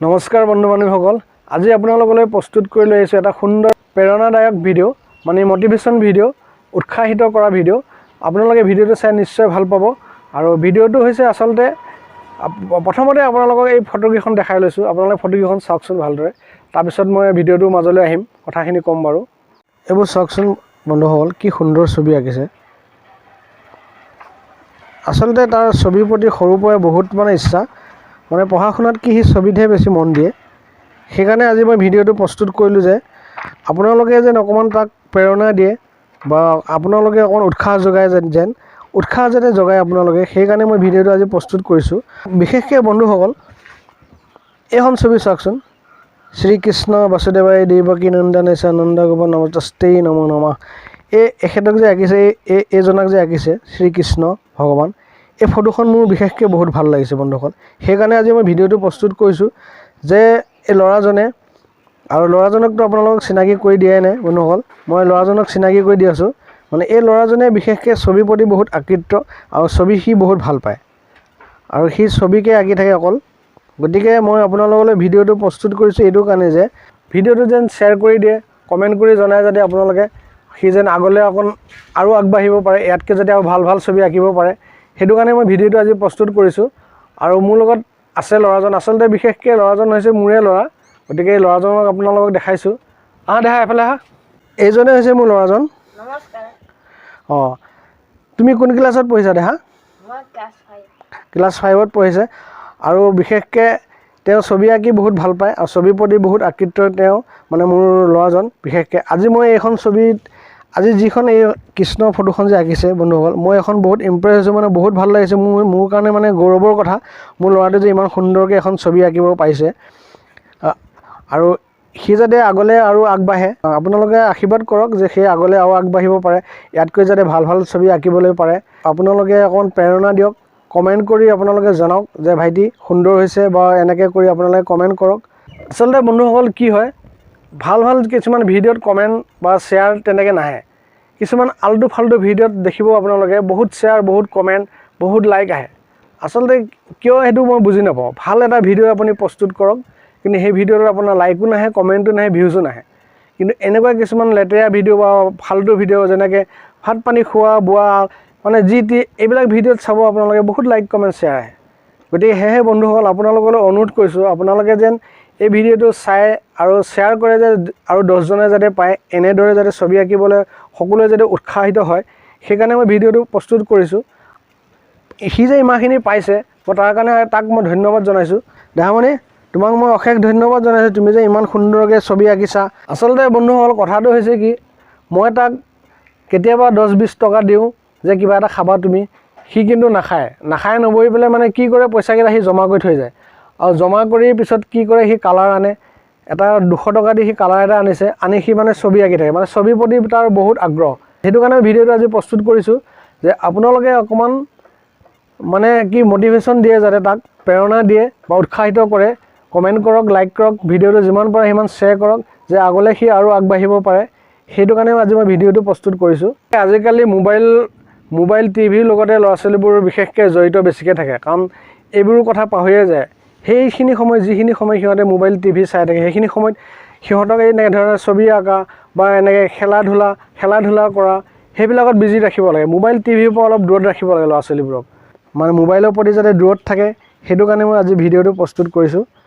নমস্কাৰ বন্ধু বান্ধৱীসকল। আজি আপোনালোকলৈ প্ৰস্তুত কৰি লৈ আহিছোঁ এটা সুন্দৰ প্ৰেৰণাদায়ক ভিডিঅ' মানে মটিভেশ্যন ভিডিঅ' উৎসাহিত কৰা ভিডিঅ' আপোনালোকে ভিডিঅ'টো চাই নিশ্চয় ভাল পাব। আৰু ভিডিঅ'টো হৈছে আচলতে প্ৰথমতে আপোনালোকক এই ফটোকেইখন দেখাই লৈছোঁ। আপোনালোকে ফটোকেইখন চাওকচোন ভালদৰে। তাৰপিছত মই ভিডিঅ'টোৰ মাজলৈ আহিম। কথাখিনি ক'ম বাৰু। এইবোৰ চাওকচোন বন্ধুসকল কি সুন্দৰ ছবি আঁকিছে। আচলতে তাৰ ছবিৰ প্ৰতি সৰুৰ পৰাই বহুত মানে ইচ্ছা। মানে পঢ়া শুনাত কি সি ছবিতহে বেছি মন দিয়ে। সেইকাৰণে আজি মই ভিডিঅ'টো প্ৰস্তুত কৰিলোঁ যে, আপোনালোকে যেন অকণমান তাক প্ৰেৰণা দিয়ে বা আপোনালোকে অকণমান উৎসাহ যোগায় যেন যেন উৎসাহ যাতে জগায় আপোনালোকে, সেইকাৰণে মই ভিডিঅ'টো আজি প্ৰস্তুত কৰিছোঁ। বিশেষকৈ বন্ধুসকল, এইখন ছবি চাওকচোন। শ্ৰীকৃষ্ণ বাসুদেৱাই দেৱকী নন্দনেশ নন্দ গোপ নমস্তই নম নমঃ। এই এখেতক যে আঁকিছে এই এইজনাক যে আঁকিছে, শ্ৰীকৃষ্ণ ভগৱান। এই ফটোখন মোৰ বিশেষকৈ বহুত ভাল লাগিছে বন্ধুসকল। সেইকাৰণে আজি মই ভিডিঅ'টো প্ৰস্তুত কৰিছোঁ যে এই ল'ৰাজনে আৰু ল'ৰাজনকতো আপোনালোকক চিনাকি কৰি দিয়াই নাই বন্ধুসকল। মই ল'ৰাজনক চিনাকি কৰি দি আছোঁ। মানে এই ল'ৰাজনে বিশেষকৈ ছবিৰ প্ৰতি বহুত আকৃষ্ট আৰু ছবি সি বহুত ভাল পায়। আৰু সি ছবিকে আঁকি থাকে অকল। গতিকে মই আপোনালোকলৈ ভিডিঅ'টো প্ৰস্তুত কৰিছোঁ এইটো কাৰণে যে ভিডিঅ'টো যেন শ্বেয়াৰ কৰি দিয়ে কমেণ্ট কৰি জনায় যাতে আপোনালোকে সি যেন আগলৈ অকণ আৰু আগবাঢ়িব পাৰে ইয়াতকৈ যাতে আৰু ভাল ভাল ছবি আঁকিব পাৰে। সেইটো কাৰণে মই ভিডিঅ'টো আজি প্ৰস্তুত কৰিছোঁ। আৰু মোৰ লগত আছে ল'ৰাজন। আচলতে বিশেষকৈ ল'ৰাজন হৈছে মোৰে ল'ৰা। গতিকে এই ল'ৰাজনক আপোনালোকক দেখাইছোঁ। আহা দেখা এফালে আহা। এইজনে হৈছে মোৰ ল'ৰাজন। অঁ। তুমি কোন ক্লাছত পঢ়িছা দেহা মই ক্লাছ ফাইভ। ক্লাছ ফাইভত পঢ়িছে। আৰু বিশেষকৈ তেওঁ ছবি আঁকি বহুত ভাল পায়। আৰু ছবিৰ প্ৰতি বহুত আকৃষ্ট তেওঁ মানে মোৰ ল'ৰাজন। বিশেষকৈ আজি মই এইখন ছবিত আজি যিখন এই কৃষ্ণ ফটোখন যে আঁকিছে বন্ধুসকল, মই এখন বহুত ইমপ্ৰেছ হৈছোঁ মানে বহুত ভালো লাগিছে। মোৰ মোৰ কাৰণে মানে গৌৰৱৰ কথা, মোৰ ল'ৰাটোৱে যে ইমান সুন্দৰকৈ এখন ছবি আঁকিব পাৰিছে। আৰু সি যাতে আগলৈ আৰু আগবাঢ়ে আপোনালোকে আশীৰ্বাদ কৰক যে সেই আগলৈ আৰু আগবাঢ়িব পাৰে, ইয়াতকৈ যাতে ভালো ভালো ছবি আঁকিবলৈ পাৰে। আপোনালোকে অকণমান প্ৰেৰণা দিয়ক কমেণ্ট কৰি আপোনালোকে জনাওক যে ভাইটি সুন্দৰ হৈছে বা এনেকৈ কৰি আপোনালোকে কমেণ্ট কৰক। আচলতে বন্ধুসকল, কি হয় ভালো ভালো কিছুমান ভিডিঅ'ত কমেণ্ট বা শ্বেয়াৰ তেনেকৈ নাহে। কিছুমান আল্টু ফাল্টু ভিডিঅ'ত দেখিব আপোনালোকে, বহুত শ্বেয়াৰ বহুত কমেণ্ট বহুত লাইক আহে। আচলতে কিয় সেইটো মই বুজি নাপাওঁ। ভালো এটা ভিডিঅ' আপুনি প্ৰস্তুত কৰক, কিন্তু সেই ভিডিঅ'টোত আপোনাৰ লাইকো নাহে কমেণ্টো নাহে ভিউজো নাহে। কিন্তু এনেকুৱা কিছুমান লেতেৰা ভিডিঅ' বা ফাল্টু ভিডিঅ' যেনেকৈ ভাত পানী খোৱা, বোৱা মানে যি টি, এইবিলাক ভিডিঅ'ত চাব আপোনালোকে বহুত লাইক কমেণ্ট শ্বেয়াৰ আহে। গতিকে সেয়েহে বন্ধুসকল, আপোনালোকলৈ অনুৰোধ কৰিছোঁ, আপোনালোকে যেন এই ভিডিঅ'টো চাই আৰু শ্বেয়াৰ কৰে যে আৰু দহজনে যাতে পায় এনেদৰে যাতে ছবি আঁকিবলৈ সকলোৱে যাতে উৎসাহিত হয় সেইকাৰণে মই ভিডিঅ'টো প্ৰস্তুত কৰিছোঁ। সি যে ইমানখিনি পাইছে মই তাৰ কাৰণে তাক মই ধন্যবাদ জনাইছোঁ। দেহামণি তোমাক মই অশেষ ধন্যবাদ জনাইছোঁ তুমি যে ইমান সুন্দৰকৈ ছবি আঁকিছা। আচলতে বন্ধুসকল কথাটো হৈছে কি মই তাক কেতিয়াবা দহ বিছ টকা দিওঁ যে কিবা এটা খাবা তুমি সি কিন্তু নাখায়। নাখায় নবহি পেলাই মানে কি কৰে পইচাকেইটা সি জমা কৰি থৈ যায়। আৰু জমা কৰি পিছত কি কৰে সি কালাৰ আনে। এটা দুশ টকা দি সি কালাৰ এটা আনিছে আনি সি মানে ছবি আঁকি থাকে। মানে ছবিৰ প্ৰতি তাৰ বহুত আগ্ৰহ। সেইটো কাৰণে ভিডিঅ'টো আজি প্ৰস্তুত কৰিছোঁ যে আপোনালোকে অকণমান মানে কি মটিভেশ্যন দিয়ে যাতে তাক প্ৰেৰণা দিয়ে বা উৎসাহিত কৰে কমেণ্ট কৰক লাইক কৰক ভিডিঅ'টো যিমান পাৰে সিমান শ্বেয়াৰ কৰক যে আগলৈ সি আৰু আগবাঢ়িব পাৰে। সেইটো কাৰণে আজি মই ভিডিঅ'টো প্ৰস্তুত কৰিছোঁ। আজিকালি মোবাইল মোবাইল টিভিৰ লগতে ল'ৰা ছোৱালীবোৰ বিশেষকৈ জড়িত বেছিকৈ থাকে। কাৰণ এইবোৰ কথা পাহৰিয়ে যায়। সেইখিনি সময় যিখিনি সময় সিহঁতে মোবাইল টিভি চাই থাকে, সেইখিনি সময়ত সিহঁতক এই এনেকৈ ছবি আঁকা বা এনেকৈ খেলা ধূলা খেলা ধূলা কৰা, সেইবিলাকত বিজি ৰাখিব লাগে। মোবাইল টিভিৰ পৰা অলপ দূৰত ৰাখিব লাগে ল'ৰা ছোৱালীবোৰক মানে মোবাইলৰ প্ৰতি যাতে দূৰত থাকে, সেইটো কাৰণে মই আজি ভিডিঅ'টো প্ৰস্তুত কৰিছোঁ।